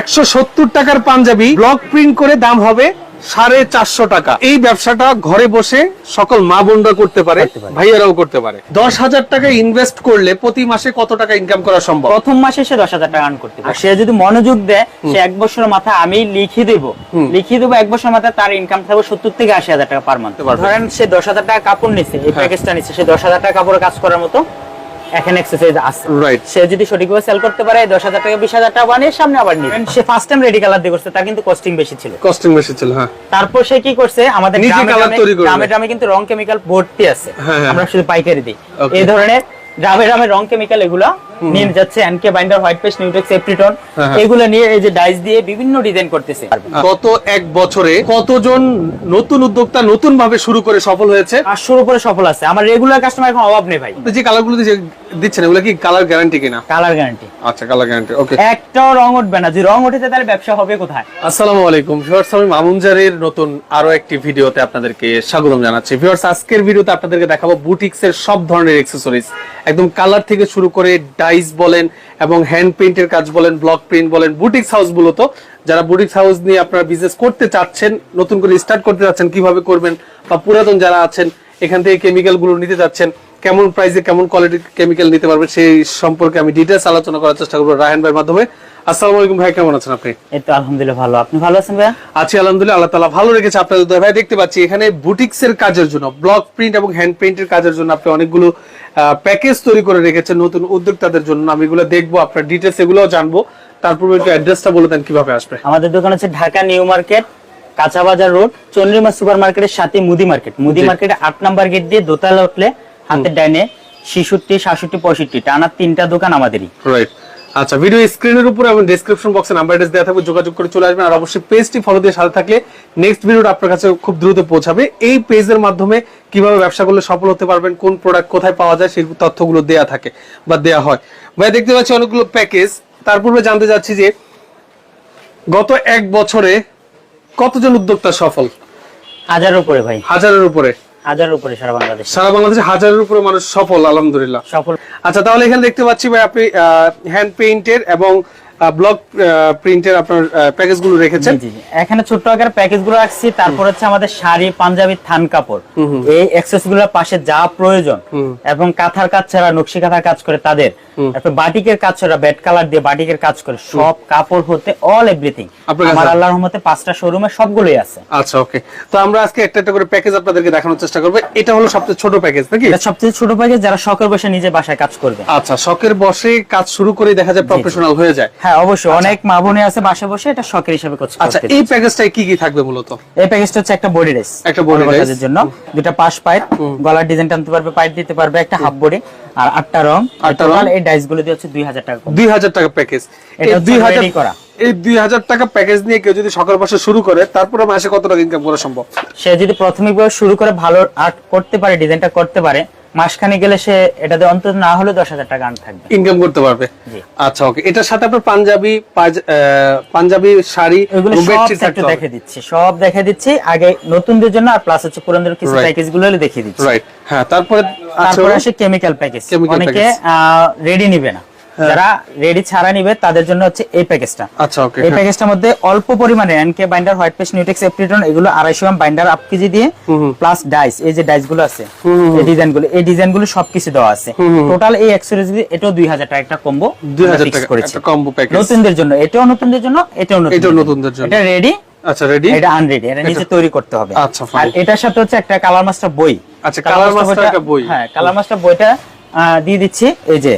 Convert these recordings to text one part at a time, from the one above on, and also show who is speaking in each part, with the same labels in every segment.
Speaker 1: একশো সত্তর টাকার পাঞ্জাবি ব্লক প্রিন্ট করে দাম হবে সাড়ে চারশো টাকা। এই ব্যবসাটা ঘরে বসে সকল মা বোনরা করতে পারে ভাইয়ারাও করতে পারে। দশ হাজার টাকা ইনভেস্ট করলে প্রতি মাসে কত টাকা ইনকাম করা সম্ভব?
Speaker 2: প্রথম মাসে সে দশ হাজার টাকা আর্ন করতে পারে। সে যদি মনোযোগ দেয় সে এক বছরের মাথায় আমি লিখে দেবো। লিখে দেবো এক বছরের মাথায় তার ইনকাম থাকবে সত্তর থেকে আশি হাজার টাকা পার মান্থ। ধরেন সে দশ হাজার টাকা কাপড় নিচ্ছে এই। প্যাকেজটা নিচ্ছে সে দশ হাজার টাকা কাপড়ের কাজ করার মতো এখানে এক্সারসাইজ আছে।
Speaker 1: রাইট
Speaker 2: সে যদি সঠিকভাবে সেল করতে পারে দশ হাজার টাকা বিশ হাজার টাকা বানিয়ে সামনে আবার নিবে। সে ফার্স্ট টাইম রেডি কালার দিয়ে করছে তার কিন্তু কস্টিং বেশি ছিল।
Speaker 1: কস্টিং বেশি ছিল হ্যাঁ।
Speaker 2: তারপর সে কি করছে আমাদের। গ্রামে গ্রামে কিন্তু রং কেমিক্যাল ভর্তি আছে।
Speaker 1: হ্যাঁ, হ্যাঁ।
Speaker 2: আমরা শুধু পাইকারি দিই। এই ধরনের গ্রামে গ্রামে রং কেমিক্যাল এগুলো নিয়ে যাচ্ছে NK binder white paste Newtex এপ্রিটন। এগুলো নিয়ে এই যে ডাইস দিয়ে বিভিন্ন ডিজাইন করতেছে।
Speaker 1: গত এক বছরে কতজন নতুন উদ্যোক্তা নতুন ভাবে শুরু করে সফল হয়েছে?
Speaker 2: আর শুরু করে সফল আছে। আমার রেগুলার কাস্টমার এখন অভাব নেই ভাই।
Speaker 1: যে দিচ্ছেন এগুলো কি কালার গ্যারান্টি কিনা?
Speaker 2: কালার গ্যারান্টি
Speaker 1: আচ্ছা কালার গ্যারান্টি ওকে
Speaker 2: একটাও রং উঠবে না। যদি রং উঠেছে তাহলে ব্যবসা হবে কোথায়?
Speaker 1: আসসালামু আলাইকুম। ভিউয়ার্স আমি মামুনজারের নতুন আরও একটি ভিডিওতে আপনাদেরকে স্বাগতম জানাচ্ছি। ভিউয়ার্স আজকের ভিডিওতে আপনাদেরকে দেখাবো বুটিক্স এর সব ধরনের অ্যাকসেসরিজ একদম কালার থেকে শুরু করে ডাইস বলেন এবং হ্যান্ড প্রিন্টের কাজ বলেন, ব্লক প্রিন্ট বলেন, বুটিক্স হাউসগুলো তো যারা বুটিক্স হাউস নিয়ে আপনারা বিজনেস করতে চাচ্ছেন, নতুন করে স্টার্ট করতে চাচ্ছেন, কীভাবে করবেন বা পুরাতন যারা আছেন, এখান থেকে কেমিক্যালগুলো নিতে চাচ্ছেন, কেমন প্রাইসে কেমন কোয়ালিটির কেমিক্যাল নিতে পারবেন, সেই সম্পর্কে আমি ডিটেলস আলোচনা করার চেষ্টা করব রায়ন ভাইয়ের মাধ্যমে। আসসালামু আলাইকুম ভাই কেমন আছেন আপনি?
Speaker 2: এই তো আলহামদুলিল্লাহ ভালো। আপনি ভালো আছেন ভাইয়া?
Speaker 1: আছি আলহামদুলিল্লাহ আল্লাহ তালা ভালো রেখেছে আপনাদের ভাই দেখতে পাচ্ছি এখানে কাজের জন্য ব্লক প্রিন্ট এবং হ্যান্ড প্রিন্টের কাজের জন্য আপনি অনেকগুলো প্যাকেজ তৈরি করে রেখেছেন নতুন উদ্যোক্তাদের জন্য। আমি এগুলো দেখব আপনার ডিটেলস এগুলোও জানব। তারপর একটু অ্যাড্রেসটা বলে দেন কীভাবে আসবে?
Speaker 2: আমাদের দোকান হচ্ছে ঢাকা নিউ মার্কেট কাঁচা বাজার রোড চন্দ্রিমা সুপার মার্কেটের সাথে মুদি মার্কেট। মুদি। মার্কেটে আট নাম্বার গেট দিয়ে দোতলা উঠলে হাতের ডাইনে ছিষট্টি সাতষট্টি পঁয়ষট্টি টানা তিনটা দোকান আমাদেরই।
Speaker 1: রাইট আচ্ছা ভিডিও স্ক্রিনের উপর এবং ডেসক্রিপশন বক্সে নাম্বার অ্যাড্রেস দেওয়া থাকবে যোগাযোগ করে চলে আসবেন। আর অবশ্যই পেজটি ফলো দিয়ে সাথে থাকলে নেক্সট ভিডিওটা আপনার কাছে খুব দ্রুত পৌঁছাবে। এই পেজের মাধ্যমে কীভাবে ব্যবসা করলে সফল হতে পারবেন কোন প্রোডাক্ট কোথায় পাওয়া যায় সেই তথ্যগুলো দেয়া থাকে বা দেয়া হয়। ভাই দেখতে পাচ্ছি অনেকগুলো প্যাকেজ তার পূর্বে জানতে চাচ্ছি যে গত এক বছরে কতজন উদ্যোক্তা সফল?
Speaker 2: হাজারের উপরে ভাই।
Speaker 1: হাজারের উপরে।
Speaker 2: হাজারের উপরে সারা বাংলাদেশ।
Speaker 1: সারা বাংলাদেশে হাজারের উপরে মানুষ সফল আলহামদুলিল্লাহ।
Speaker 2: সফল।
Speaker 1: আচ্ছা তাহলে এখানে দেখতে পাচ্ছি ভাই আপনি হ্যান্ড পেইন্টের এবং ব্লক প্রিন্টের আপনার প্যাকেজগুলো রেখেছেন।
Speaker 2: এখানে আকার প্যাকেজগুলো রাখছি। তারপর হচ্ছে আমাদের শাড়ি পাঞ্জাবি থান কাপড়। এই এক্সেসগুলোর পাশে যা প্রয়োজন এবং কাঁথার কাজ ছাড়া নকশি কাঁথার কাজ করে তাদের। তারপর বাটিকের কাজ ছাড়া কালার দিয়ে বাটিকের কাজ করে সব কাপড় হতে অল এভরিথিং আমার? আল্লাহর রহমতে পাঁচটা শোরুমে সবগুলোই আছে।
Speaker 1: আচ্ছা ওকে তো আমরা আজকে একটা একটা করে প্যাকেজ আপনাদেরকে দেখানোর চেষ্টা করব। এটা হলো সবচেয়ে ছোট প্যাকেজ নাকি?
Speaker 2: এটা সবচেয়ে ছোট প্যাকেজ যারা শখের বসে নিজে বাসায় কাজ করবে।
Speaker 1: আচ্ছা শখের বসে কাজ শুরু করে দেখা যায় প্রফেশনাল হয়ে যায়।
Speaker 2: হ্যাঁ অবশ্যই। অনেক মা আছে বসে এটা শখের হিসাবে কাজ
Speaker 1: আচ্ছা এই প্যাকেজটায় কি কি থাকবে মূলত?
Speaker 2: এই প্যাকেজটা হচ্ছে একটা বডি রেস
Speaker 1: একটা dress।
Speaker 2: জন্য। দুটা পাশ পাইপ গলার ডিজাইন টানতে পারবে পাইপ দিতে পারবে একটা হাফ বডি আর আটটা রং।
Speaker 1: আটটা রং।
Speaker 2: এই ডাইসগুলো দিয়ে হচ্ছে দুই হাজার টাকা কম।
Speaker 1: দুই হাজার টাকা প্যাকেজ
Speaker 2: এটা
Speaker 1: এই
Speaker 2: হচ্ছে
Speaker 1: দুই হাজার
Speaker 2: ready করা।
Speaker 1: এই দুই হাজার টাকা প্যাকেজ নিয়ে কেউ যদি সকাল বসে শুরু করে তারপরে মাসে কত টাকা ইনকাম করা সম্ভব?
Speaker 2: সে যদি প্রাথমিকভাবে শুরু করে ভালো আর্ট করতে পারে ডিজাইনটা করতে পারে মাসখানে গেলে সে এটাতে অন্তত না হলে দশ হাজার টাকা থাকবে।
Speaker 1: ইনকাম করতে পারবে? আচ্ছা ওকে এটার সাথে আপনার পাঞ্জাবি পাঞ্জাবি শাড়ি
Speaker 2: এগুলো সব একটু দেখে দিচ্ছি সব দেখে দিচ্ছি। আগে নতুনদের জন্য আর প্লাস হচ্ছে পুরানদের কিছু প্যাকেজগুলো দেখিয়ে দিচ্ছি।
Speaker 1: রাইট হ্যাঁ তারপরে
Speaker 2: তারপরে আসে কেমিক্যাল প্যাকেজ অনেকে রেডি নিবে না। যারা রেডি ছাড়া নিবে তাদের জন্য হচ্ছে এই প্যাকেজটা।
Speaker 1: আচ্ছা ওকে
Speaker 2: এই প্যাকেজটার মধ্যে অল্প পরিমাণে NK binder white paste Newtex এপ্রিটন এগুলো আড়াইশো গ্রাম বাইন্ডার আপ কেজি দিয়ে প্লাস ডাইস এই যে ডাইসগুলো আছে এই ডিজাইনগুলো এই ডিজাইনগুলো সবকিছু দেওয়া আছে। টোটাল এই অ্যাক্সেসরিজ এটাও দুই হাজার টাকা একটা কম্বো
Speaker 1: 2000 টাকা একটা combo package।
Speaker 2: নতুনদের জন্য এটাও নতুনদের জন্য এটাও নতুন
Speaker 1: এটাও নতুনদের জন্য।
Speaker 2: এটা রেডি
Speaker 1: আচ্ছা রেডি
Speaker 2: এটা আনরেডি এটা নিচে তৈরি করতে হবে।
Speaker 1: আচ্ছা।
Speaker 2: আর এটার সাথে হচ্ছে একটা কালার মাস্টার বই।
Speaker 1: আচ্ছা, কালার
Speaker 2: Master
Speaker 1: একটা বই।
Speaker 2: হ্যাঁ কালার মাস্টার বইটা দিয়ে দিচ্ছি এই যে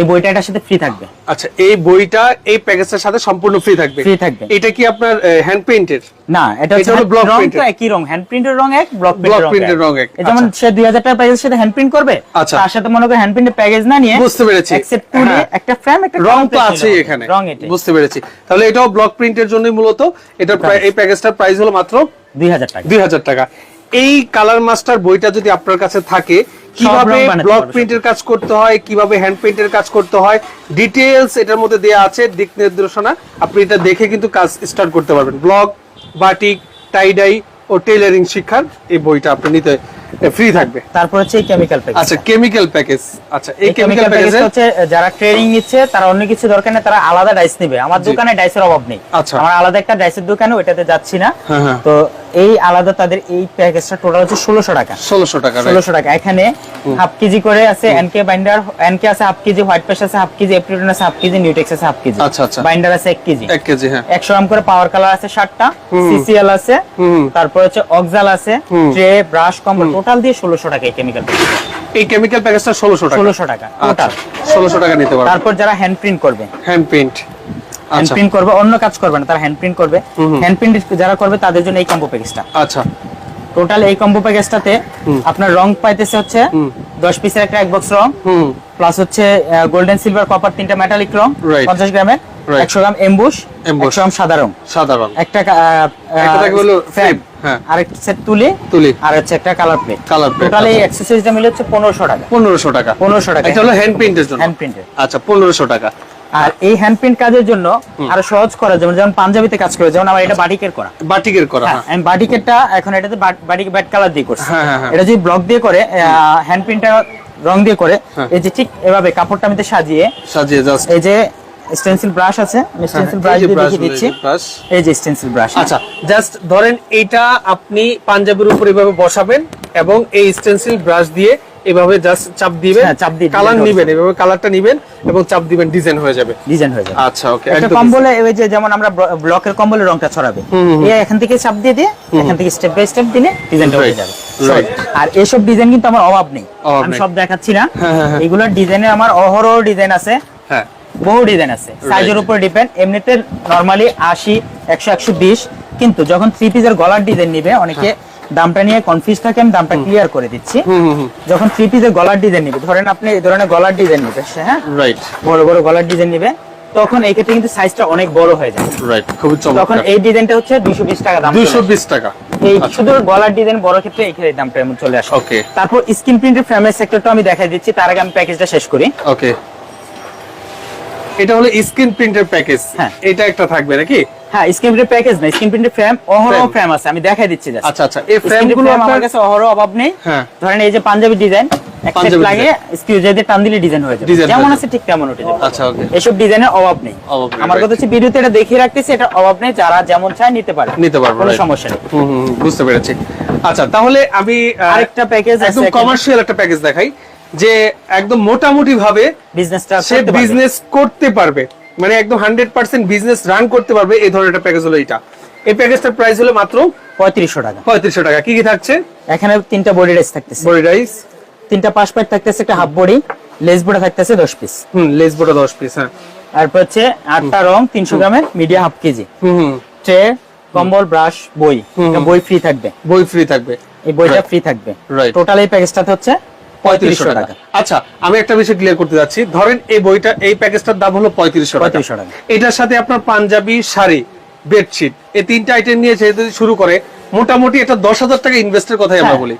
Speaker 2: এই বইটা এটার সাথে ফ্রি থাকবে।
Speaker 1: আচ্ছা এই বইটা এই প্যাকেজটার সাথে সম্পূর্ণ ফ্রি থাকবে?
Speaker 2: Free থাকবে।
Speaker 1: এটা কি আপনার হ্যান্ড পেইন্টের
Speaker 2: না এটা হচ্ছে
Speaker 1: এটা printed।
Speaker 2: তো একই রং হ্যান্ড প্রিন্টের রং এক ব্লক প্রিন্টের রং এক। যেমন সে 2000 টাকা প্যাকেজের সাথে হ্যান্ড প্রিন্ট করবে
Speaker 1: আচ্ছা।
Speaker 2: তার সাথে মনে করে হ্যান্ড প্রিন্টের প্যাকেজ না নিয়ে
Speaker 1: বুঝতে পেরেছি।
Speaker 2: এক সেট
Speaker 1: হ্যাঁ।
Speaker 2: একটা ফ্রেম একটা
Speaker 1: রং তো আছেই এখানে।
Speaker 2: রং এটাই।
Speaker 1: বুঝতে পেরেছি। তাহলে এটাও ব্লক প্রিন্টের জন্যই মূলত। এটা এই প্যাকেজটার প্রাইস হলো মাত্র
Speaker 2: 2000 টাকা।
Speaker 1: দুই হাজার টাকা। এই কালার মাস্টার বইটা যদি আপনার কাছে থাকে কীভাবে ব্লক প্রিন্টের কাজ করতে হয় কীভাবে হ্যান্ড প্রিন্টের কাজ করতে হয় ডিটেলস এটার মধ্যে দেয়া আছে দিক নির্দেশনা। আপনি এটা দেখে কিন্তু কাজ স্টার্ট করতে পারবেন। ব্লক বাটিক টাইডাই ও টেইলারিং শিক্ষার এই বইটা আপনি নিতে ফ্রি থাকবে।
Speaker 2: তারপর হচ্ছে কেমিক্যাল প্যাকেজ
Speaker 1: আচ্ছা কেমিক্যাল প্যাকেজ আচ্ছা এই কেমিক্যাল
Speaker 2: প্যাকেজ হচ্ছে যারা ট্রেনিং নিচ্ছে তারা অন্য কিছু দরকার নেই তারা আলাদা ডাইস নেবে। আমার দোকানে ডাইসের অভাব নেই।
Speaker 1: আচ্ছা।
Speaker 2: আমার আলাদা একটা ডাইসের দোকানে যাচ্ছি না।
Speaker 1: হ্যাঁ, হ্যাঁ।
Speaker 2: তো এই আলাদা তাদের এই প্যাকেজটা টোটাল হচ্ছে ষোলোশো টাকা।
Speaker 1: ষোলোশো টাকা
Speaker 2: ষোলোশো টাকা। এখানে হাফ কেজি করে আছে এনকে বাইন্ডার এনকে আছে হাফ কেজি হোয়াইট পেস্ট আছে হাফ কেজি এপ্রিলন আছে হাফ কেজি নিউটেক্স আছে হাফ কেজি
Speaker 1: আচ্ছা, আচ্ছা।
Speaker 2: বাইন্ডার আছে এক কেজি
Speaker 1: এক কেজি হ্যাঁ।
Speaker 2: একশো গ্রাম করে পাওয়ার কালার আছে ষাটটা। সিসিএল আছে। তারপর হচ্ছে অক্সাল আছে। ট্রে ব্রাশ কম্বল টোটাল দিয়ে ষোলোশো টাকা এই কেমিক্যাল
Speaker 1: এই কেমিক্যাল প্যাকেজটা ষোলোশো টাকা।
Speaker 2: ষোলোশো টাকা
Speaker 1: আচ্ছা
Speaker 2: টোটাল
Speaker 1: ষোলোশো টাকা নিতে পারবে।
Speaker 2: তারপর যারা হ্যান্ড প্রিন্ট করবে।
Speaker 1: হ্যান্ড প্রিন্ট
Speaker 2: হ্যান্ড
Speaker 1: আচ্ছা।
Speaker 2: প্রিন্ট করবে অন্য কাজ করবে না তারা হ্যান্ড প্রিন্ট করবে। হ্যান্ড প্রিন্ট যারা করবে তাদের জন্য এই কম্বো প্যাকেজটা
Speaker 1: আচ্ছা।
Speaker 2: টোটাল এই কম্বো প্যাকেজটাতে আপনার রং পাইতেছে হচ্ছে দশ পিসের একটা এক বক্স রং
Speaker 1: হুম।
Speaker 2: প্লাস হচ্ছে গোল্ডেন সিলভার কপার তিনটা মেটালিক রং
Speaker 1: Right.
Speaker 2: পঞ্চাশ গ্রামের।
Speaker 1: Right.
Speaker 2: একশো গ্রাম এমবুশ গ্রাম সাদা রং।
Speaker 1: সাধারণ।
Speaker 2: একটা
Speaker 1: একটা হলো
Speaker 2: ফ্রেম
Speaker 1: হ্যাঁ।
Speaker 2: সেট তুলি
Speaker 1: তুলি।
Speaker 2: আর হচ্ছে একটা কালার প্লেট
Speaker 1: plate,
Speaker 2: টোটাল এই
Speaker 1: আচ্ছা।
Speaker 2: মিলে হচ্ছে পনেরোশো টাকা।
Speaker 1: পনেরোশো টাকা।
Speaker 2: পনেরোশো টাকা।
Speaker 1: এটা হলো হ্যান্ড প্রিন্টের জন্য।
Speaker 2: হ্যান্ড প্রিন্টের
Speaker 1: আচ্ছা পনেরোশো টাকা।
Speaker 2: আর এই হ্যান্ড প্রিন্ট কাজের জন্য আরও সহজ করা যেমন যেমন পাঞ্জাবিতে কাজ করে যেমন আমার এটা বাটিকের করা।
Speaker 1: বাটিকের করা
Speaker 2: হ্যাঁ,
Speaker 1: হ্যাঁ।
Speaker 2: আমি বাটিকেরটা এখন এটাতে বাটিক ব্যাট কালার দিয়ে করছি।
Speaker 1: হ্যাঁ, হ্যাঁ, হ্যাঁ।
Speaker 2: এটা যদি ব্লক দিয়ে করে হ্যান্ড প্রিন্টটা রং দিয়ে করে
Speaker 1: হ্যাঁ।
Speaker 2: এই যে ঠিক এভাবে কাপড়টা আমি সাজিয়ে
Speaker 1: সাজিয়ে জাস্ট
Speaker 2: এই যে স্টেনসিল ব্রাশ আছে। আমি স্টেনসিল ব্রাশ দিয়ে দেখিয়ে দিচ্ছি। এই যে স্টেনসিল ব্রাশ
Speaker 1: আচ্ছা জাস্ট ধরেন এটা আপনি পাঞ্জাবের উপর এভাবে বসাবেন এবং এই স্টেনসিল ব্রাশ দিয়ে এভাবে জাস্ট চাপ দিবেন
Speaker 2: হ্যাঁ, চাপ দিয়ে
Speaker 1: কালার নিবেন এভাবে কালারটা নিবেন এবং চাপ দিবেন ডিজাইন হয়ে যাবে।
Speaker 2: ডিজাইন হয়ে যাবে।
Speaker 1: আচ্ছা ওকে
Speaker 2: একটা কম্বলে এই যে যেমন আমরা ব্লকের কম্বলে রংটা ছড়াবে এই এখান থেকে চাপ দিয়ে দিয়ে এখান থেকে স্টেপ বাই স্টেপ দিলে ডিজাইনটা হয়ে যাবে. আর এসব ডিজাইন কিন্তু আমার অভাব নেই। আমি সব দেখাচ্ছি না।
Speaker 1: হ্যাঁ, হ্যাঁ, হ্যাঁ।
Speaker 2: এগুলোর ডিজাইনে আমার অহরহ ডিজাইন আছে।
Speaker 1: হ্যাঁ।
Speaker 2: বহু ডিজাইন আছে। সাইজের উপর ডিপেন্ড এমনিতে নরমালি আশি একশো একশো বিশ কিন্তু যখন থ্রি পিসের গলার ডিজাইন নিবে অনেকে দামটা নিয়ে কনফিউজ থাকে আমি দামটা ক্লিয়ার করে দিচ্ছি। যখন থ্রি পিসের গলার ডিজাইন নিবে ধরেন আপনি এই ধরনের গলার ডিজাইন নিবে হ্যাঁ?
Speaker 1: রাইট
Speaker 2: বড় বড় গলার ডিজাইন নিবে তখন এই ক্ষেত্রে কিন্তু সাইজটা অনেক বড় হয়ে যায়।
Speaker 1: রাইট
Speaker 2: তখন
Speaker 1: চমৎকার।
Speaker 2: এই ডিজাইনটা হচ্ছে দুশো বিশ টাকা দাম
Speaker 1: দুইশো
Speaker 2: চলে আসে।
Speaker 1: বিশ টাকা।
Speaker 2: এই
Speaker 1: আচ্ছা।
Speaker 2: শুধু গলার ডিজাইন বড় ক্ষেত্রে এই ক্ষেত্রে দামটা এমন চলে আসে।
Speaker 1: Okay.
Speaker 2: তারপর স্ক্রিন প্রিন্টের ফ্রেমের সেক্টরটা আমি দেখাই দিচ্ছি তার আগে আমি প্যাকেজটা শেষ করি।
Speaker 1: ওকে এটা হলো স্ক্রিন প্রিন্টের প্যাকেজ।
Speaker 2: হ্যাঁ।
Speaker 1: এটা একটা থাকবে নাকি?
Speaker 2: হ্যাঁ স্ক্রিন প্রিন্টের প্যাকেজ না স্ক্রিন প্রিন্টের ফ্রেম অহরহ ফ্রেম আছে আমি দেখাই দিচ্ছি।
Speaker 1: আচ্ছা আচ্ছা এই ফ্রেমগুলো
Speaker 2: আমার কাছে অহরহ অভাব নেই।
Speaker 1: হ্যাঁ।
Speaker 2: ধরেন এই যে পাঞ্জাবি ডিজাইন
Speaker 1: পাঞ্জাবি
Speaker 2: লাগিয়ে স্কিউ দিয়ে টান দিলে ডিজাইন হয়ে যাবে। যেমন আছে ঠিক তেমন উঠে যাবে।
Speaker 1: আচ্ছা ওকে।
Speaker 2: এসব ডিজাইনের অভাব নেই। আমার কথা হচ্ছে ভিডিওতে এটা দেখিয়ে রাখতেছি এটা অভাব নেই যারা যেমন চায় নিতে পারে।
Speaker 1: নিতে পারব
Speaker 2: কোনো সমস্যা নেই।
Speaker 1: বুঝতে পেরেছি। আচ্ছা তাহলে আমি
Speaker 2: আরেকটা প্যাকেজ
Speaker 1: একদম কমার্শিয়াল একটা প্যাকেজ দেখাই। যে একদম মোটামুটি ভাবে
Speaker 2: বিজনেসটা
Speaker 1: সে বিজনেস করতে পারবে। মানে একদম হান্ড্রেড পার্সেন্ট বিজনেস রান করতে পারবে এই ধরনের একটা প্যাকেজ হলো এটা এই প্যাকেজটার প্রাইস হলো মাত্র
Speaker 2: পঁয়ত্রিশশো টাকা।
Speaker 1: পঁয়ত্রিশশো টাকা। কি কি থাকছে?
Speaker 2: এখানে তিনটা বডি রাইস থাকতেছে।
Speaker 1: বডি রাইস
Speaker 2: তিনটা পাশ প্যাট থাকতেছে একটা হাফ বডি লেস বোর্ডে থাকতেছে দশ পিস
Speaker 1: হুম লেস বোটা দশ পিস হ্যাঁ।
Speaker 2: তারপর হচ্ছে আটটা রং তিনশো গ্রামের মিডিয়া হাফ কেজি
Speaker 1: হুম
Speaker 2: ট্রে কম্বল ব্রাশ বই। বই ফ্রি থাকবে।
Speaker 1: বই ফ্রি থাকবে।
Speaker 2: এই বইটা ফ্রি থাকবে। টোটাল এই প্যাকেজটাতে হচ্ছে
Speaker 1: পঁয়ত্রিশশো টাকা। আচ্ছা আমি একটা বিষয় ক্লিয়ার করতে যাচ্ছি। ধরেন এই বইটা এই প্যাকেজটার দাম হলো পঁয়ত্রিশশো টাকা।
Speaker 2: 3500 টাকা।
Speaker 1: এটার সাথে আপনার পাঞ্জাবি শাড়ি বেডশিট এই তিনটা আইটেম নিয়ে সে যদি শুরু করে মোটামুটি এটা দশ হাজার টাকা ইনভেস্টের কথাই আমরা
Speaker 2: হ্যাঁ।
Speaker 1: বলি।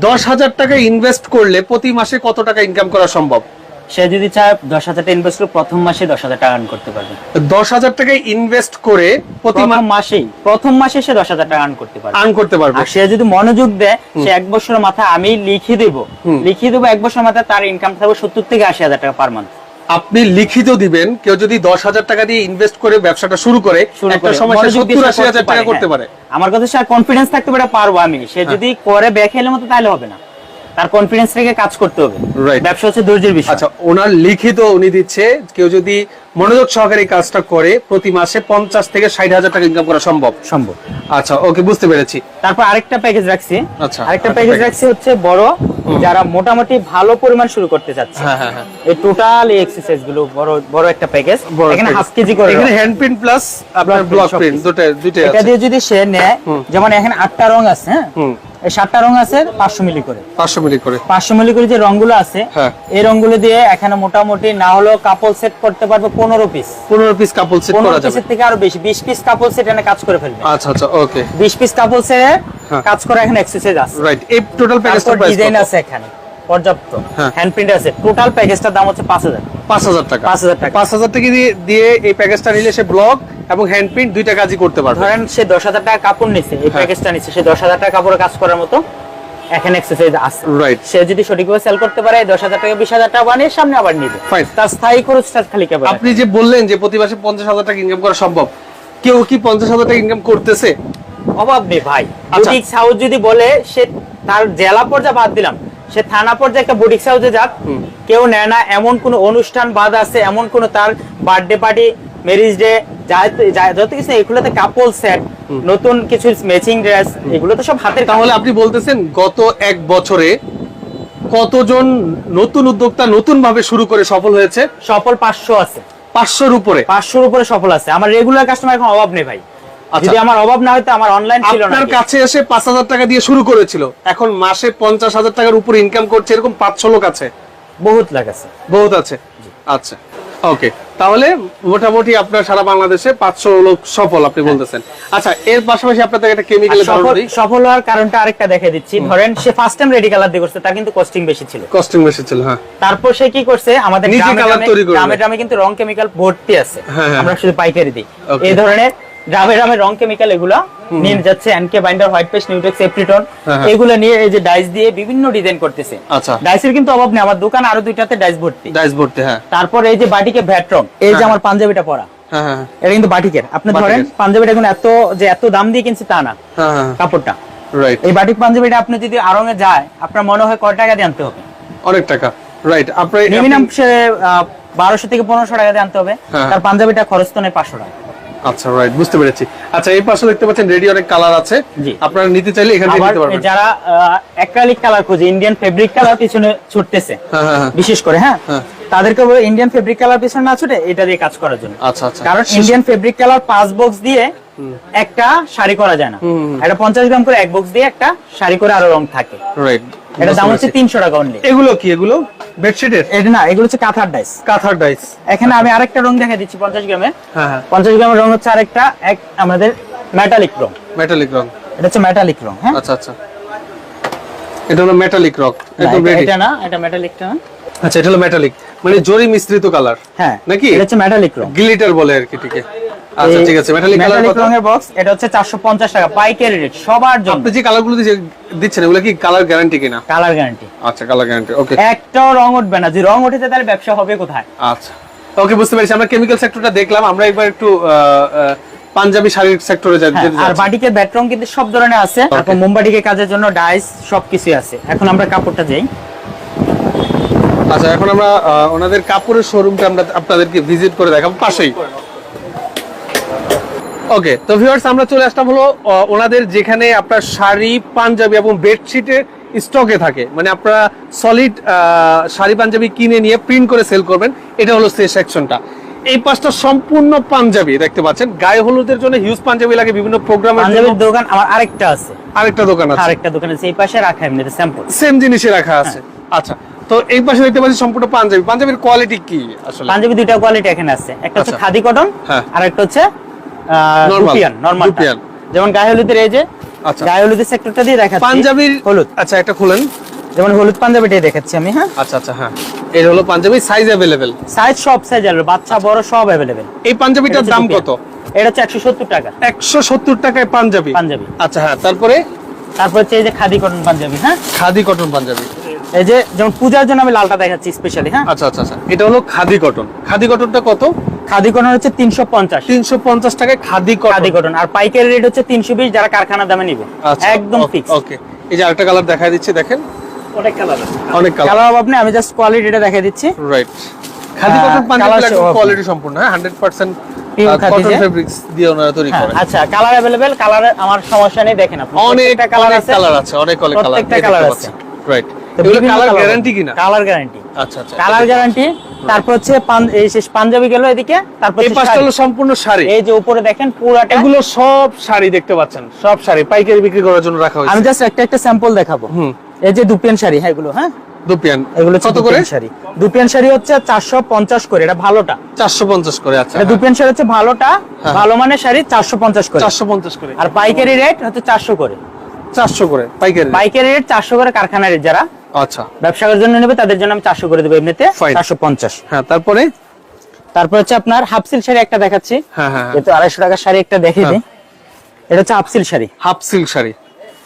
Speaker 1: দশ হাজার টাকা ইনভেস্ট করলে প্রতি মাসে কত টাকা ইনকাম করা সম্ভব?
Speaker 2: সে যদি চায় দশ হাজার টাকা ইনভেস্ট করে প্রথম মাসে দশ হাজার টাকা আর্ন করতে পারবে।
Speaker 1: দশ হাজার টাকা ইনভেস্ট করে প্রতি মাস
Speaker 2: মাসেই প্রথম মাসে সে দশ হাজার টাকা আর্ন করতে পারবে।
Speaker 1: আর্ন করতে পারবে।
Speaker 2: আর সে যদি মনোযোগ দেয় সে এক বছরের মাথায় আমি লিখে দেবো। লিখে দেবো এক বছরের মাথায় তার ইনকাম থাকবে সত্তর থেকে আশি হাজার টাকা পার মান্থ
Speaker 1: আপনি লিখিত দিবেন কেউ যদি দশ হাজার টাকা দিয়ে ইনভেস্ট করে ব্যবসাটা শুরু করে একটা সময় সত্তর আশি হাজার টাকা করতে
Speaker 2: হ্যাঁ।
Speaker 1: পারে।
Speaker 2: আমার কথা সে কনফিডেন্স থাকতে পারে পারব আমি। সে যদি করে বেখেলের মতো তাহলে হবে না। তার কনফিডেন্স রেখে কাজ করতে হবে। ব্যবসা হচ্ছে ধৈর্যের বিষয়।
Speaker 1: আচ্ছা ওনার লিখিত উনি দিচ্ছে কেউ যদি মনোযোগ সহকারে কাজটা করে প্রতি মাসে পঞ্চাশ থেকে ষাট হাজার টাকা ইনকাম করা সম্ভব?
Speaker 2: সম্ভব।
Speaker 1: আচ্ছা ওকে বুঝতে পেরেছি।
Speaker 2: তারপর আরেকটা প্যাকেজ রাখছি।
Speaker 1: আচ্ছা,
Speaker 2: আরেকটা প্যাকেজ। রাখছি হচ্ছে বড় যারা মোটামুটি ভালো পরিমাণ শুরু করতে চাচ্ছে।
Speaker 1: হ্যাঁ হ্যাঁ হ্যাঁ।
Speaker 2: এই টোটাল এই এক্সারসাইজগুলো বড় বড় একটা প্যাকেজ এখানে হাফ কেজি করে
Speaker 1: এখানে হ্যান্ড প্রিন্ট প্লাস আপনার ব্লক প্রিন্ট। দুটো দুটো
Speaker 2: এটা দিয়ে যদি সে নেয় যেমন এখানে আটটা রং আছে হ্যাঁ? এই সাতটা রং আছে পাঁচশো মিলি করে।
Speaker 1: পাঁচশো মিলি করে।
Speaker 2: পাঁচশো মিলি করে যে রংগুলো আছে
Speaker 1: হ্যাঁ।
Speaker 2: এই রংগুলো দিয়ে এখানে মোটামুটি না হলেও কাপল সেট করতে পারবে পনেরো পিস
Speaker 1: পনেরো পিস কাপল সেট
Speaker 2: পনেরো
Speaker 1: করা যাবে।
Speaker 2: পিসের থেকে আরও বেশি বিশ পিস কাপল সেট এনে কাজ করে ফেলবে।
Speaker 1: আচ্ছা আচ্ছা ওকে
Speaker 2: বিশ পিস কাপল সেট। কাজ করা এখানে এক্সারসাইজ আছে।
Speaker 1: রাইট এই টোটাল প্যাকেজটা
Speaker 2: ডিজাইন আছে এখানে। পর্যাপ্ত
Speaker 1: হ্যাঁ।
Speaker 2: হ্যান্ড প্রিন্ট আছে টোটাল প্যাকেজটার দাম হচ্ছে পাঁচ হাজার
Speaker 1: পাঁচ হাজার টাকা
Speaker 2: 5,000 টাকা।
Speaker 1: পাঁচ হাজার টাকা দিয়ে দিয়ে এই প্যাকেজটা নিলে সে ব্লক এবং হ্যান্ড প্রিন্ট দুইটা কাজই করতে পারবে
Speaker 2: ধরেন সে দশ হাজার টাকা কাপড় নিচ্ছে এই। প্যাকেজটা নিচ্ছে সে দশ হাজার টাকা কাপড়ে কাজ করার মতো এখানে এক্সারসাইজ আছে
Speaker 1: রাইট
Speaker 2: সে যদি সঠিকভাবে সেল করতে পারে দশ হাজার টাকা বিশ হাজার টাকা বানিয়ে সামনে আবার নিবে. তার স্থায়ী খরচটা খালি কেবল
Speaker 1: আপনি যে বললেন যে প্রতি মাসে পঞ্চাশ হাজার টাকা ইনকাম করা সম্ভব কেউ কি পঞ্চাশ হাজার টাকা ইনকাম করতেছে
Speaker 2: অভাব নেই ভাই
Speaker 1: আচ্ছা।
Speaker 2: বুটিক হাউস যদি বলে সে তার জেলা পর্যায়ে বাদ দিলাম সে থানা পর্যায়ে একটা বুটিক হাউসে যাক কেউ নেয় না এমন কোন অনুষ্ঠান বাদ আছে এমন কোন তার বার্থডে পার্টি ম্যারেজ ডে যত কিছু এগুলোতে কাপল সেট নতুন কিছু ম্যাচিং ড্রেস এগুলো তো সব হাতের
Speaker 1: তাহলে আপনি বলতেছেন গত এক বছরে কতজন নতুন উদ্যোক্তা নতুন ভাবে শুরু করে সফল হয়েছে?
Speaker 2: সফল পাঁচশো আছে।
Speaker 1: পাঁচশোর উপরে।
Speaker 2: পাঁচশোর উপরে সফল আছে। আমার রেগুলার কাস্টমার এখন অভাব নেই ভাই। যদি আমার অভাব না হতো আমার অনলাইন ছিল না
Speaker 1: আপনার কাছে এসে পাঁচ হাজার টাকা দিয়ে শুরু করেছিল। এখন মাসে পঞ্চাশ হাজার টাকার উপরে ইনকাম করছে এরকম পাঁচশো লোক আছে।
Speaker 2: বহুত লাগাছে
Speaker 1: বহুত আছে? আচ্ছা। ওকে তাহলে মোটামুটি আপনার সারা বাংলাদেশে পাঁচশো লোক সফল আপনি বলতেছেন। আচ্ছা এর পাশাপাশি আপনাদের একটা কেমিক্যালের ধারণা
Speaker 2: সফল সফল হওয়ার কারণটা আরেকটা দেখে দিচ্ছি। ধরেন সে ফার্স্ট টাইম রেডি কালার দিয়ে করছে তার কিন্তু কস্টিং বেশি ছিল।
Speaker 1: কস্টিং বেশি ছিল হ্যাঁ।
Speaker 2: তারপর সে কি করছে আমাদের। গ্রামে গ্রামে কিন্তু রং কেমিক্যাল ভর্তি আছে।
Speaker 1: হ্যাঁ, হ্যাঁ।
Speaker 2: আমরা শুধু পাইকারি দিই। এই ধরনের গ্রামে গ্রামে রং কেমিক্যাল এগুলা নিয়ে যাচ্ছে NK binder white paste Newtex এপ্রিটন
Speaker 1: হ্যাঁ, হ্যাঁ।
Speaker 2: এগুলো নিয়ে এই যে ডাইস দিয়ে বিভিন্ন ডিজাইন করতেছে।
Speaker 1: আচ্ছা।
Speaker 2: ডাইসের কিন্তু অভাব নেই আমার দোকান আরও দুইটাতে ডাইস ভর্তি।
Speaker 1: ডাইস ভর্তি হ্যাঁ।
Speaker 2: তারপর এই যে বাটিকে এই যে
Speaker 1: হ্যাঁ।
Speaker 2: আমার পাঞ্জাবিটা পরা।
Speaker 1: হ্যাঁ হ্যাঁ
Speaker 2: এটা কিন্তু বাটিকের। আপনি ধরেন পাঞ্জাবিটা এখন এত যে এত দাম দিয়ে কিনছি তা না
Speaker 1: হ্যাঁ হ্যাঁ
Speaker 2: কাপড়টা।
Speaker 1: রাইট
Speaker 2: এই বাটিক পাঞ্জাবিটা আপনি যদি আরঙে যায় আপনার মনে হয় কয় টাকা দিয়ে আনতে হবে?
Speaker 1: অনেক টাকা। রাইট আপনার
Speaker 2: মিনিমাম বারোশো থেকে পনেরোশো টাকা দিয়ে আনতে হবে।
Speaker 1: হ্যাঁ।
Speaker 2: তার পাঞ্জাবিটা খরচ তো নেই পাঁচশো টাকা।
Speaker 1: আচ্ছা রাইট বুঝতে পেরেছি। আচ্ছা এই পাশে দেখতে পাচ্ছেন রেডি অনেক কালার আছে। আপনারা নিতে চাইলে এখান থেকে নিতে পারবেন।
Speaker 2: যারা অ্যাক্রালিক কালার খোঁজে ইন্ডিয়ান ফেব্রিক কালার পিছনে ছুটতেছে
Speaker 1: হ্যাঁ হ্যাঁ হ্যাঁ।
Speaker 2: বিশেষ করে হ্যাঁ। তাদেরকে ইন্ডিয়ান ফেব্রিক কালার পিছনে না ছুটে এটা দিয়ে কাজ করার জন্য।
Speaker 1: আচ্ছা আচ্ছা।
Speaker 2: কারণ ইন্ডিয়ান ফেব্রিক কালার পাঁচ বক্স দিয়ে একটা শাড়ি করা যায় না। এটা পঞ্চাশ গ্রাম করে এক বক্স দিয়ে একটা শাড়ি করে আরও রং থাকে।
Speaker 1: রাইট
Speaker 2: এটা দাম হচ্ছে তিনশো টাকা অনলি
Speaker 1: এগুলো কি এগুলো? বেডশিটের
Speaker 2: এটা না এগুলো হচ্ছে কাঁথার ডাইস
Speaker 1: কাঁথার ডাইস
Speaker 2: এখানে আমি আরেকটা রং দেখা দিচ্ছি পঞ্চাশ গ্রামের
Speaker 1: হ্যাঁ হ্যাঁ।
Speaker 2: পঞ্চাশ গ্রামের রং হচ্ছে আরেকটা এক আমাদের মেটালিক রং।
Speaker 1: মেটালিক রং।
Speaker 2: এটা হচ্ছে মেটালিক রং হ্যাঁ?
Speaker 1: আচ্ছা আচ্ছা। এটা হলো মেটালিক একদম
Speaker 2: এটা-
Speaker 1: রেডি
Speaker 2: এটা না এটা মেটালিকটা না।
Speaker 1: আচ্ছা এটা হলো মেটালিক মানে জরি মিশ্রিত কালার
Speaker 2: হ্যাঁ
Speaker 1: নাকি?
Speaker 2: এটা হচ্ছে মেটালিক রং।
Speaker 1: গ্লিটার বলে আর কি ঠিক আচ্ছা ঠিক আছে মেটালিক কালার কত?
Speaker 2: রঙের বক্স এটা হচ্ছে 450 টাকা পাইকারি রেট সবার জন্য।
Speaker 1: আপনি যে কালারগুলো দিচ্ছেন এগুলো কি কালার গ্যারান্টি কিনা?
Speaker 2: কালার গ্যারান্টি
Speaker 1: আচ্ছা কালার গ্যারান্টি ওকে
Speaker 2: একটাও রং উঠবে না যদি রং তাহলে ব্যবসা হবে কোথায়?
Speaker 1: আচ্ছা ওকে বুঝতে পেরেছি। আমরা কেমিক্যাল সেক্টরটা দেখলাম আমরা একবার একটু পাঞ্জাবি শাড়ির সেক্টরে
Speaker 2: হ্যাঁ, আর
Speaker 1: যাচ্ছি।
Speaker 2: বাটিকের ব্যাট রং কিন্তু সব ধরনের আছে। তারপর মোমবাটিকের কাজের জন্য ডাইস সবকিছু আছে। এখন আমরা কাপড়টা যাই
Speaker 1: আচ্ছা এখন আমরা ওনাদের কাপড়ের শোরুমটা আমরা আপনাদেরকে ভিজিট করে দেখাবো পাশেই। ওকে তো ভিউয়ার্স আমরা চলে আসলাম হলো ওনাদের যেখানে আপনার শাড়ি পাঞ্জাবি এবং বেডশিটের স্টকে থাকে। মানে আপনারা সলিড শাড়ি পাঞ্জাবি কিনে নিয়ে প্রিন্ট করে সেল করবেন। এটা হলো সেই সেকশনটা এই পাঁচটা সম্পূর্ণ পাঞ্জাবি দেখতে পাচ্ছেন। গায়ে হলুদের জন্য হিউজ পাঞ্জাবি লাগে বিভিন্ন প্রোগ্রামের
Speaker 2: পাঞ্জাবির দোকান আমার আরেকটা আছে।
Speaker 1: আরেকটা দোকান আছে।
Speaker 2: আরেকটা দোকান আছে এই পাশে রাখা এমনিতে স্যাম্পল
Speaker 1: সেম জিনিসে রাখা আছে। আচ্ছা তো এই পাশে দেখতে পাচ্ছি সম্পূর্ণ পাঞ্জাবি। পাঞ্জাবির কোয়ালিটি কি আসলে?
Speaker 2: পাঞ্জাবি দুইটা কোয়ালিটি এখানে আছে। একটা হচ্ছে
Speaker 1: আচ্ছা।
Speaker 2: খাদি কটন
Speaker 1: হ্যাঁ।
Speaker 2: আর একটা হচ্ছে রুপিয়ান নরমাল যেমন গায়ে হলুদের এই যে
Speaker 1: আচ্ছা।
Speaker 2: গায়ে হলুদের সেক্টরটা দিয়ে দেখাচ্ছি।
Speaker 1: পাঞ্জাবির
Speaker 2: হলুদ।
Speaker 1: আচ্ছা একটা খুলেন।
Speaker 2: যেমন হলুদ পাঞ্জাবিটাই দেখাচ্ছি আমি হ্যাঁ?
Speaker 1: আচ্ছা আচ্ছা হ্যাঁ। এটা হলো পাঞ্জাবি সাইজ অ্যাভেলেবেল
Speaker 2: সাইজ সব সাইজ আছে বাচ্চা বড় সব অ্যাভেলেবেল
Speaker 1: এই পাঞ্জাবিটার দাম কত?
Speaker 2: এটা হচ্ছে একশো সত্তর টাকা।
Speaker 1: একশো সত্তর টাকায় পাঞ্জাবি?
Speaker 2: পাঞ্জাবি।
Speaker 1: আচ্ছা হ্যাঁ তারপরে?
Speaker 2: তারপর হচ্ছে এই যে খাদি কটন পাঞ্জাবি হ্যাঁ?
Speaker 1: খাদি কটন পাঞ্জাবি।
Speaker 2: এই যে যেমন পূজার জন্য আমি লালটা দেখাচ্ছি স্পেশালি হ্যাঁ?
Speaker 1: আচ্ছা আচ্ছা আচ্ছা। এটা হলো খাদি কটন খাদি কটনটা কত?
Speaker 2: খাদি কটন হচ্ছে তিনশো পঞ্চাশ।
Speaker 1: তিনশো পঞ্চাশ টাকায় খাদি
Speaker 2: খাদি কটন আর পাইকারি রেট হচ্ছে তিনশো বিশ যারা কারখানার দামে নিবে।
Speaker 1: আচ্ছা
Speaker 2: একদম ফিক্স
Speaker 1: ওকে। এই যে আরেকটা কালার দেখা দিচ্ছি দেখেন।
Speaker 2: অনেক কালার
Speaker 1: অনেক কালার
Speaker 2: কালার অভাব নেই আমি জাস্ট কোয়ালিটিটা দেখাই দিচ্ছি।
Speaker 1: Right khadi cotton Punjabi. Quality সম্পূর্ণ হ্যাঁ? Hundred percent
Speaker 2: Pure khadi
Speaker 1: cotton
Speaker 2: যে।
Speaker 1: ফেব্রিক্স দিয়ে ওনারা তৈরি
Speaker 2: হ্যাঁ,
Speaker 1: করে
Speaker 2: আচ্ছা কালার অ্যাভেলেবেল কালার আমার সমস্যা নেই দেখেন আপনি।
Speaker 1: অনেক
Speaker 2: প্রত্যেকটা কালার আছে।
Speaker 1: কালার আছে অনেক অনেক কালার
Speaker 2: প্রত্যেকটা কালার আছে।
Speaker 1: রাইট কালার গ্যারান্টি কিনা?
Speaker 2: কালার গ্যারান্টি
Speaker 1: আচ্ছা আচ্ছা
Speaker 2: কালার গ্যারান্টি তারপর হচ্ছে এই শেষ পাঞ্জাবি গেল এদিকে তারপর
Speaker 1: এই পাঁচটা
Speaker 2: শাড়ি।
Speaker 1: হলো সম্পূর্ণ শাড়ি?
Speaker 2: এই যে উপরে দেখেন পুরাটা।
Speaker 1: এগুলো সব শাড়ি দেখতে পাচ্ছেন সব শাড়ি পাইকারি বিক্রি করার জন্য রাখা
Speaker 2: আমি জাস্ট একটা একটা স্যাম্পল দেখাবো।
Speaker 1: হুম।
Speaker 2: এই যে দুপিয়ান শাড়ি হ্যাঁ এগুলো হ্যাঁ?
Speaker 1: দুপিয়ান।
Speaker 2: এগুলো হচ্ছে
Speaker 1: কত করে?
Speaker 2: শাড়ি। দুপিয়ান শাড়ি হচ্ছে চারশো পঞ্চাশ করে এটা ভালোটা।
Speaker 1: চারশো পঞ্চাশ করে আচ্ছা
Speaker 2: এটা দুপিয়ান শাড়ি হচ্ছে ভালোটা
Speaker 1: হ্যাঁ।
Speaker 2: ভালো মানের শাড়ি চারশো পঞ্চাশ করে।
Speaker 1: চারশো পঞ্চাশ করে।
Speaker 2: আর পাইকারি রেট হচ্ছে চারশো করে।
Speaker 1: চারশো করে পাইকারি
Speaker 2: পাইকারি রেট চারশো করে কারখানার যারা।
Speaker 1: আচ্ছা।
Speaker 2: ব্যবসার জন্য নেবে তাদের জন্য আমি চারশো করে দেবো এমনিতে চারশো পঞ্চাশ।
Speaker 1: হ্যাঁ তারপরে?
Speaker 2: তারপর হচ্ছে আপনার হাফসিল শাড়ি একটা দেখাচ্ছি।
Speaker 1: হ্যাঁ হ্যাঁ
Speaker 2: যেহেতু আড়াইশো টাকার শাড়ি একটা দেখে
Speaker 1: নি
Speaker 2: দিই। এটা হচ্ছে হাফসিল শাড়ি।
Speaker 1: Half silk sari.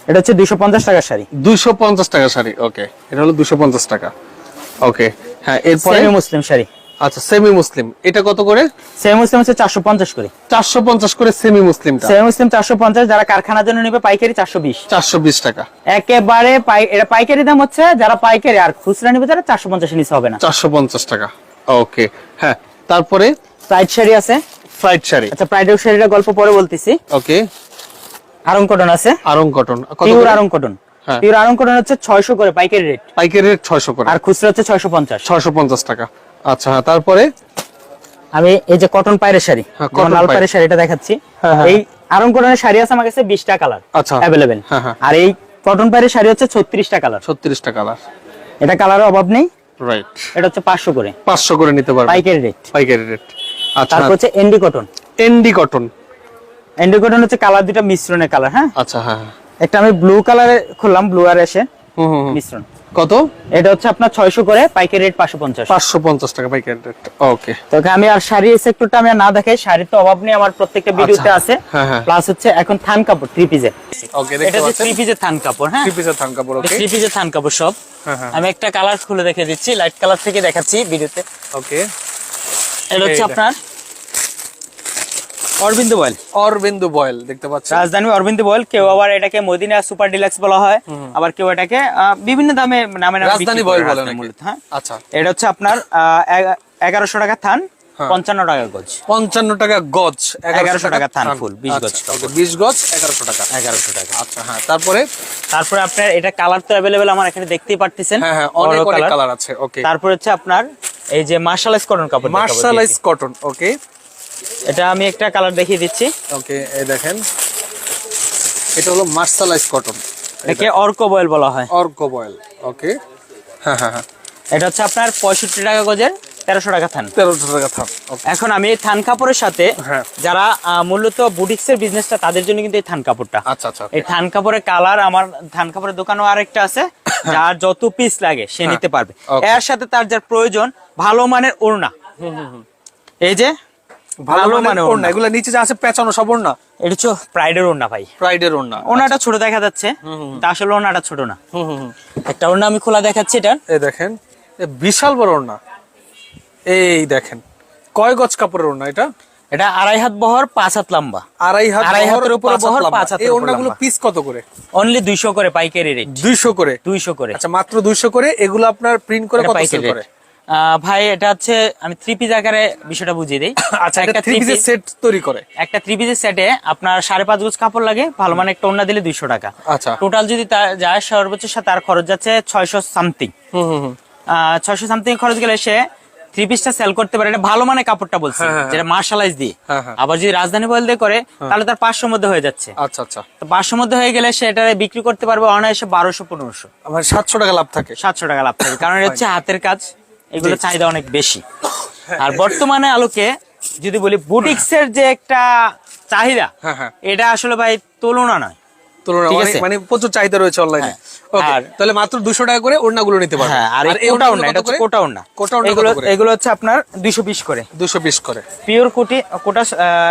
Speaker 2: এটা হচ্ছে দুইশো পঞ্চাশ টাকার শাড়ি।
Speaker 1: দুইশো পঞ্চাশ টাকা শাড়ি ওকে এটা হলো দুশো পঞ্চাশ টাকা। ওকে হ্যাঁ এরপরে?
Speaker 2: মুসলিম শাড়ি।
Speaker 1: আচ্ছা সেমি মুসলিম এটা কত করে?
Speaker 2: সেমি মুসলিম হচ্ছে চারশো পঞ্চাশ করে।
Speaker 1: চারশো পঞ্চাশ করে সেমি মুসলিমটা
Speaker 2: সেমি মুসলিম চারশো পঞ্চাশ যারা কারখানার জন্য নেবে পাইকারি চারশো বিশ।
Speaker 1: চারশো বিশ টাকা।
Speaker 2: একেবারে এটা পাইকারি দাম হচ্ছে যারা পাইকারি আর খুচরা নেবে যারা চারশো পঞ্চাশ নিচে হবে না।
Speaker 1: চারশো পঞ্চাশ টাকা। ওকে হ্যাঁ। তারপরে?
Speaker 2: প্রাইড শাড়ি আছে।
Speaker 1: ফ্লাইট শাড়ি।
Speaker 2: আচ্ছা প্রাইডের শাড়িটা গল্প পরে বলতেছি।
Speaker 1: ওকে
Speaker 2: আরং কটন আছে।
Speaker 1: Aarong cotton
Speaker 2: pure Aarong cotton. Pure Aarong cotton হচ্ছে ছয়শো করে পাইকারি রেট
Speaker 1: পাইকারি রেট ছয়শো করে।
Speaker 2: আর খুচরা হচ্ছে ছয়শো পঞ্চাশ।
Speaker 1: ছয়শো পঞ্চাশ টাকা। আচ্ছা হ্যাঁ তারপরে?
Speaker 2: আমি এই যে কটন পায়ের শাড়ি
Speaker 1: হ্যাঁ,
Speaker 2: যেমন
Speaker 1: cotton
Speaker 2: লাল
Speaker 1: পাড়ের।
Speaker 2: পায়ের শাড়িটা দেখাচ্ছি।
Speaker 1: হ্যাঁ, হ্যাঁ।
Speaker 2: এই আরং কটনের শাড়ি আছে আমার কাছে বিশটা কালার
Speaker 1: আচ্ছা। হ্যাঁ, হ্যাঁ।
Speaker 2: আর এই কটন পায়ের শাড়ি হচ্ছে ছত্রিশটা কালার।
Speaker 1: ছত্রিশটা কালার।
Speaker 2: এটা কালারের অভাব নেই।
Speaker 1: রাইট
Speaker 2: এটা হচ্ছে পাঁচশো করে।
Speaker 1: পাঁচশো করে নিতে পারবে
Speaker 2: পাইকারি রেট
Speaker 1: পাইকারি রেট আচ্ছা
Speaker 2: তারপর হচ্ছে endi cotton
Speaker 1: endi cotton
Speaker 2: endi cotton হচ্ছে কালার দুটা মিশ্রণের কালার হ্যাঁ?
Speaker 1: আচ্ছা হ্যাঁ হ্যাঁ।
Speaker 2: একটা আমি ব্লু কালারে খুললাম ব্লু আর এসে
Speaker 1: হুম হুম হুম।
Speaker 2: মিশ্রণ।
Speaker 1: কত?
Speaker 2: এটা হচ্ছে আপনার ছয়শো করে পাইকারি রেট পাঁচশো পঞ্চাশ।
Speaker 1: পাঁচশো পঞ্চাশ টাকা পাইকারি রেট ওকে
Speaker 2: তোকে আমি আর শাড়ি সেক্টরটা আমি না দেখাই শাড়ির তো অভাব নেই আমার প্রত্যেকটা ভিডিওতে
Speaker 1: আচ্ছা।
Speaker 2: আছে।
Speaker 1: হ্যাঁ, হ্যাঁ।
Speaker 2: প্লাস হচ্ছে এখন থান কাপড় থ্রি পিসের
Speaker 1: ওকে
Speaker 2: এটা
Speaker 1: দেখতে
Speaker 2: হচ্ছে
Speaker 1: পাচ্ছেন?
Speaker 2: থ্রি পিসের থান কাপড় হ্যাঁ?
Speaker 1: থ্রি পিসের থান কাপড় ওকে
Speaker 2: থ্রি পিসের থান কাপড় সব।
Speaker 1: হ্যাঁ হ্যাঁ।
Speaker 2: আমি একটা কালার খুলে দেখে দিচ্ছি লাইট কালার থেকে দেখাচ্ছি ভিডিওতে।
Speaker 1: ওকে
Speaker 2: এটা হচ্ছে আপনার অরবিন্দ বয়েল।
Speaker 1: অরবিন্দু বয়েল দেখতে পাচ্ছেন?
Speaker 2: রাজধানী অরবিন্দ বয়েল কেউ আবার এটাকে মদিনা সুপার ডিলাক্স বলা হয় আবার কেউ এটাকে বিভিন্ন দামে নামে
Speaker 1: রাজধানী বয়েল বলে
Speaker 2: মূলত, হ্যাঁ।
Speaker 1: আচ্ছা।
Speaker 2: এটা হচ্ছে আপনার এগারোশো টাকা থান
Speaker 1: হ্যাঁ।
Speaker 2: পঞ্চান্ন টাকা গজ।
Speaker 1: পঞ্চান্ন টাকা গজ
Speaker 2: 1100 টাকা থান ফুল, 20 গজ
Speaker 1: আচ্ছা, 20 গজ এগারোশো টাকা।
Speaker 2: এগারোশো টাকা।
Speaker 1: আচ্ছা হ্যাঁ তারপরে?
Speaker 2: তারপরে আপনার এটা কালার তো অ্যাভেলেবেল আমার এখানে দেখতেই পারতেছেন।
Speaker 1: হ্যাঁ হ্যাঁ অনেক অনেক কালার। আছে ওকে।
Speaker 2: তারপর হচ্ছে আপনার এই যে মার্শালাইজ কটন কাপড়
Speaker 1: মার্শালাইজ কটন ওকে।
Speaker 2: এটা আমি একটা কালার দেখিয়ে দিচ্ছি।
Speaker 1: ওকে এই দেখেন। এটা হলো মার্শালাইজ কটন।
Speaker 2: এটাকে অর্ক বয়েল বলা হয়।
Speaker 1: অর্ক বয়েল ওকে। হ্যাঁ হ্যাঁ হ্যাঁ।
Speaker 2: এটা হচ্ছে আপনার পঁয়ষট্টি টাকা গজের তেরোশো টাকা থান।
Speaker 1: তেরোশো টাকা ওকে।
Speaker 2: এখন আমি এই থান কাপড়ের সাথে। যারা মূলত বুটিক্সের বিজনেসটা তাদের জন্য কিন্তু এই থান কাপড়টা।
Speaker 1: আচ্ছা আচ্ছা
Speaker 2: এই থান কাপড়ের কালার আমার থান কাপড়ের দোকানও আরেকটা আছে যার যত পিস লাগে সে নিতে পারবে. এর সাথে তার যার প্রয়োজন ভালো মানের ওড়না। এই যে
Speaker 1: ভালো মানে ওড়না এগুলো নিচে যা আছে পেঁচানো সব ওড়না।
Speaker 2: এটা হচ্ছে প্রাইডের ওড়না ভাই।
Speaker 1: প্রাইডের ওড়না।
Speaker 2: ওড়নাটা ছোট দেখা যাচ্ছে তা আসলে ওড়নাটা ছোট না। একটা ওড়না আমি খোলা দেখাচ্ছি এটা।
Speaker 1: এই দেখেন বিশাল বড় ওড়না। এই দেখেন কয় গজ কাপড়ের ওড়না এটা?
Speaker 2: এটা আড়াই হাত বহর পাঁচ হাত লম্বা।
Speaker 1: আড়াই হাত
Speaker 2: আড়াই হাতের উপরে বহর, পাঁচ হাতের
Speaker 1: এই ওড়নাগুলো পিস কত করে?
Speaker 2: অনলি দুইশো করে পাইকারি রেট
Speaker 1: দুইশো করে?
Speaker 2: দুইশো করে।
Speaker 1: আচ্ছা মাত্র দুইশো করে এগুলো আপনার প্রিন্ট করে কত সেল করে?
Speaker 2: ভাই এটা হচ্ছে আমি থ্রি পিস আকারে বিষয়টা বুঝিয়ে দিই।
Speaker 1: আচ্ছা
Speaker 2: একটা
Speaker 1: থ্রি পিসের সেট তৈরি করে।
Speaker 2: একটা থ্রি পিসের সেটে আপনার সাড়ে পাঁচ গজ কাপড় লাগে ভালো মানে একটা ওড়না দিলে দুইশো টাকা।
Speaker 1: আচ্ছা।
Speaker 2: টোটাল যদি যায় সর্বোচ্চ তার খরচ যাচ্ছে ছয়শো সামথিং ছয়শো সামথিং খরচ গেলে সে থ্রি পিসটা সেল করতে পারে এটা ভালো মানে কাপড়টা বলছে
Speaker 1: হ্যাঁ, হ্যাঁ,
Speaker 2: যেটা মার্শালাইজ দিয়ে।
Speaker 1: হ্যাঁ, হ্যাঁ।
Speaker 2: আবার যদি রাজধানী বয়েল দিয়ে করে তাহলে তার পাঁচশোর মধ্যে হয়ে যাচ্ছে।
Speaker 1: আচ্ছা আচ্ছা।
Speaker 2: তো পাঁচশোর মধ্যে হয়ে গেলে সে এটা বিক্রি করতে পারবে অনায়াসে বারোশো পনেরোশো।
Speaker 1: আমার সাতশো টাকা লাভ থাকে।
Speaker 2: সাতশো টাকা লাভ থাকে কারণ এটা হচ্ছে হাতের কাজ। এগুলো চাহিদা অনেক বেশি। আর বর্তমানে আলোকে যদি বলি বুটিক্স এর যে একটা চাহিদা
Speaker 1: হ্যাঁ, হ্যাঁ।
Speaker 2: এটা আসলে ভাই তুলনা নয়।
Speaker 1: তুলনা
Speaker 2: আছে।
Speaker 1: মানে প্রচুর চাহিদা রয়েছে অনলাইনে
Speaker 2: হ্যাঁ। আর-
Speaker 1: তাহলে মাত্র দুশো টাকা করে ওড়নাগুলো নিতে পারবে।
Speaker 2: আর এটা এগুলো এগুলো হচ্ছে আপনার দুইশো বিশ করে।
Speaker 1: দুশো করে।
Speaker 2: পিওর কোটি কোটা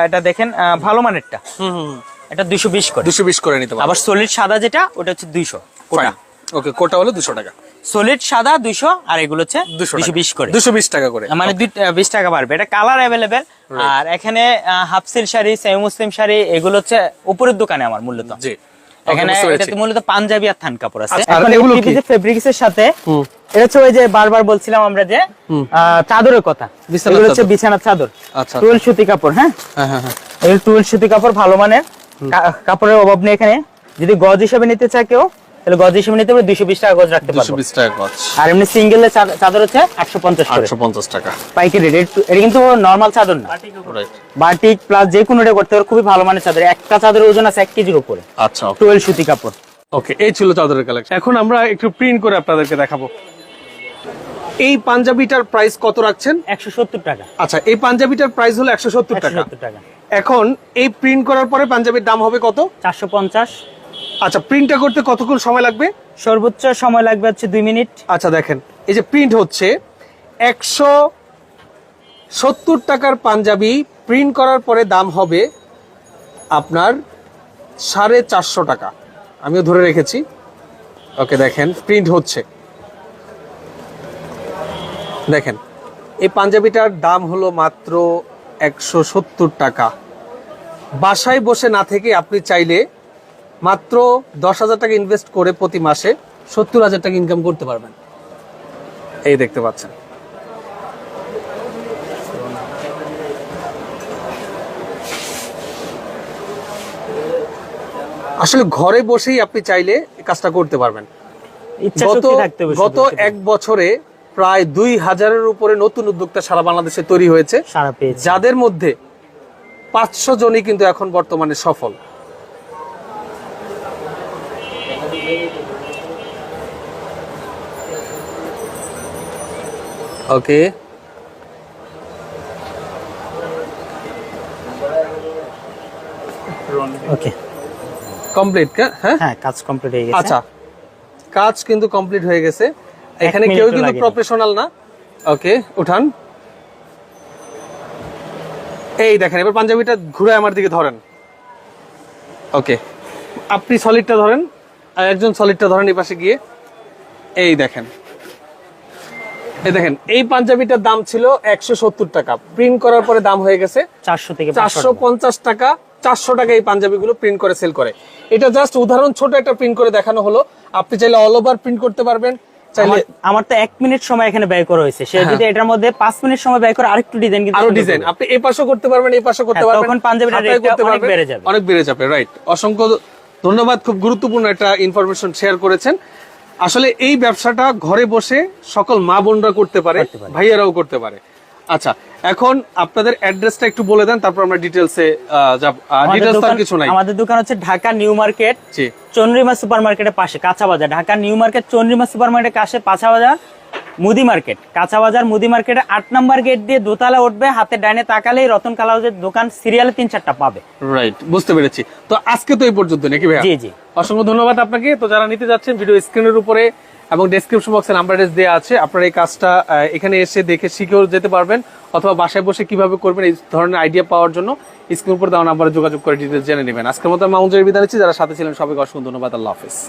Speaker 2: এটা দেখেন ভালো মানেরটা।
Speaker 1: হুম
Speaker 2: এটা দুইশো বিশ করে।
Speaker 1: দুশো পিস করে নিতে পারবে।
Speaker 2: আবার সলিড সাদা যেটা ওটা হচ্ছে দুইশো কোটা।
Speaker 1: ওকে কোটা হলো দুশো টাকা।
Speaker 2: সলিড সাদা দুইশো আর এগুলো হচ্ছে
Speaker 1: দুশো
Speaker 2: বিশ করে।
Speaker 1: দুশো বিশ টাকা করে।
Speaker 2: মানে বিশ টাকা বাড়বে। এটা কালার অ্যাভেলেবেল আর এখানে হাফ সিল শাড়ি সেমি মুসলিম শাড়ি এগুলো হচ্ছে উপরের দোকানে আমার মূলত।
Speaker 1: জি।
Speaker 2: এখানে এটাতে মূলত পাঞ্জাবি আর থান কাপড় আছে।
Speaker 1: আচ্ছা,
Speaker 2: এখন
Speaker 1: এগুলো কি?
Speaker 2: ফেব্রিক্স এর সাথে। এটা হচ্ছে ওই যে বারবার বলছিলাম আমরা যে চাদরের কথা।
Speaker 1: বিছানার
Speaker 2: এগুলো হচ্ছে
Speaker 1: চাদর।
Speaker 2: বিছানার চাদর।
Speaker 1: আচ্ছা
Speaker 2: সুতি কাপড় হ্যাঁ?
Speaker 1: হ্যাঁ হ্যাঁ হ্যাঁ।
Speaker 2: সুতি কাপড় ভালো মানের। কাপড়ের অভাব নেই এখানে। যদি গজ হিসেবে নিতে চায় কেউ তাহলে গজ হিসেবে নিতে পারবে দুইশো বিশ টাকা গজ রাখতে পারব।
Speaker 1: বিশ টাকা গজ।
Speaker 2: আর এমনি সিঙ্গেল চাদর হচ্ছে আটশো পঞ্চাশ
Speaker 1: আটশো পঞ্চাশ টাকা।
Speaker 2: পাইকারি রেট এটা কিন্তু নর্মাল চাদর না। বাটিক প্লাস যে কোনো এটা করতে পারবে খুবই ভালো মানের চাদর। একটা চাদরের ওজন আছে এক কেজির উপরে।
Speaker 1: আচ্ছা
Speaker 2: টুয়েলভ সুতি কাপড়।
Speaker 1: ওকে এই ছিল চাদরের কালেকশন এখন আমরা একটু প্রিন্ট করে আপনাদেরকে দেখাবো। এই পাঞ্জাবিটার প্রাইস কত রাখছেন?
Speaker 2: একশো সত্তর টাকা।
Speaker 1: আচ্ছা এই পাঞ্জাবিটার প্রাইস হলো একশো সত্তর টাকা। এখন এই প্রিন্ট করার পরে পাঞ্জাবির দাম হবে কত?
Speaker 2: চারশো পঞ্চাশ।
Speaker 1: আচ্ছা প্রিন্টটা করতে কতক্ষণ সময় লাগবে?
Speaker 2: সর্বোচ্চ সময় লাগবে হচ্ছে দুই মিনিট।
Speaker 1: আচ্ছা দেখেন এই যে প্রিন্ট হচ্ছে একশো সত্তর টাকার পাঞ্জাবি প্রিন্ট করার পরে দাম হবে আপনার সাড়ে চারশো টাকা। আমিও ধরে রেখেছি। ওকে দেখেন প্রিন্ট হচ্ছে। দেখেন এই পাঞ্জাবিটার দাম হলো মাত্র একশো সত্তর টাকা। বাসায় বসে না থেকে আপনি চাইলে মাত্র দশ হাজার টাকা ইনভেস্ট করে প্রতি মাসে সত্তর হাজার টাকা ইনকাম করতে পারবেন। এই দেখতে পাচ্ছেন। আসলে ঘরে বসেই আপনি চাইলে এই কাজটা করতে পারবেন। গত। এক বছরে প্রায় দুই হাজারের উপরে নতুন উদ্যোক্তা সারা বাংলাদেশে তৈরি হয়েছে। যাদের মধ্যে পাঁচশো জনই কিন্তু এখন বর্তমানে সফল। ওকে
Speaker 2: ওকে
Speaker 1: কমপ্লিট হ্যাঁ
Speaker 2: হ্যাঁ কাজ কমপ্লিট হয়ে গেছে।
Speaker 1: আচ্ছা। কাজ কিন্তু কমপ্লিট হয়ে গেছে। এখানে কেউ কিন্তু। প্রফেশনাল না। ওকে উঠান। এই দেখেন এবার পাঞ্জাবিটা ঘুরে আমার দিকে ধরেন। ওকে আপনি সলিডটা ধরেন আর একজন সলিডটা ধরেন এই পাশে গিয়ে। এই দেখেন। এই দেখেন এই পাঞ্জাবিটার দাম ছিল একশো সত্তর টাকা। প্রিন্ট করার পরে দাম হয়ে গেছে
Speaker 2: চারশো থেকে
Speaker 1: চারশো পঞ্চাশ টাকা চারশো টাকা এই পাঞ্জাবিগুলো প্রিন্ট করে সেল করে। এটা জাস্ট উদাহরণ ছোট একটা প্রিন্ট করে দেখানো হলো। আপনি চাইলে অল ওভার প্রিন্ট করতে পারবেন।
Speaker 2: আমার- তো এক মিনিট সময় এখানে ব্যয় করা হয়েছে। সে যদি এটার মধ্যে পাঁচ মিনিট সময় ব্যয় করে আরেকটু ডিজাইন কিন্তু আরও
Speaker 1: ডিজাইন আপনি এই করতে পারবেন এই করতে
Speaker 2: হ্যাঁ,
Speaker 1: পারবেন।
Speaker 2: তখন
Speaker 1: করতে
Speaker 2: অনেক বেড়ে যাবে।
Speaker 1: অনেক বেড়ে যাবে রাইট অসংখ্য ধন্যবাদ খুব গুরুত্বপূর্ণ একটা ইনফরমেশন শেয়ার করেছেন। আসলে এই ব্যবসাটা ঘরে বসে সকল মা বোনরা করতে পারে ভাইয়ারাও করতে পারে। আচ্ছা এখন আপনাদের অ্যাড্রেসটা একটু বলে দেন তারপর আমরা ডিটেলসে যাব। ডিটেলস তার কিছু নাই।
Speaker 2: আমাদের দোকান হচ্ছে ঢাকা নিউ মার্কেট চন্দ্রিমা সুপারমার্কেটের পাশে কাঁচা বাজার। ঢাকা নিউ মার্কেট চন্দ্রিমা সুপারমার্কেটের কাছে কাঁচা বাজার মুদি মার্কেট। কাঁচা বাজার মুদি মার্কেটের আট নাম্বার গেট দিয়ে দোতলা উঠবে হাতে ডাইনে তাকালেই রতন কালাউজের দোকান সিরিয়ালে তিন চারটা পাবে।
Speaker 1: রাইট বুঝতে পেরেছি। তো আজকে তো এই পর্যন্ত নাকি ভাইয়া?
Speaker 2: জি জি।
Speaker 1: অসংখ্য ধন্যবাদ আপনাকে। তো যারা নিতে যাচ্ছেন ভিডিও স্ক্রিনের উপরে এবং ডেসক্রিপশন বক্সে নাম্বার অ্যাড্রেস দেওয়া আছে আপনারা এই কাজটা এখানে এসে দেখে শিখেও যেতে পারবেন অথবা বাসায় বসে কীভাবে করবেন এই ধরনের আইডিয়া পাওয়ার জন্য স্ক্রিন উপর দেওয়া নাম্বারে যোগাযোগ করে ডিটেলস জেনে নেবেন। আজকের মতো মাউন্টের বিদায় নিচ্ছি। যারা সাথে ছিলেন সবাইকে অসংখ্য ধন্যবাদ। আল্লাহ হাফিজ।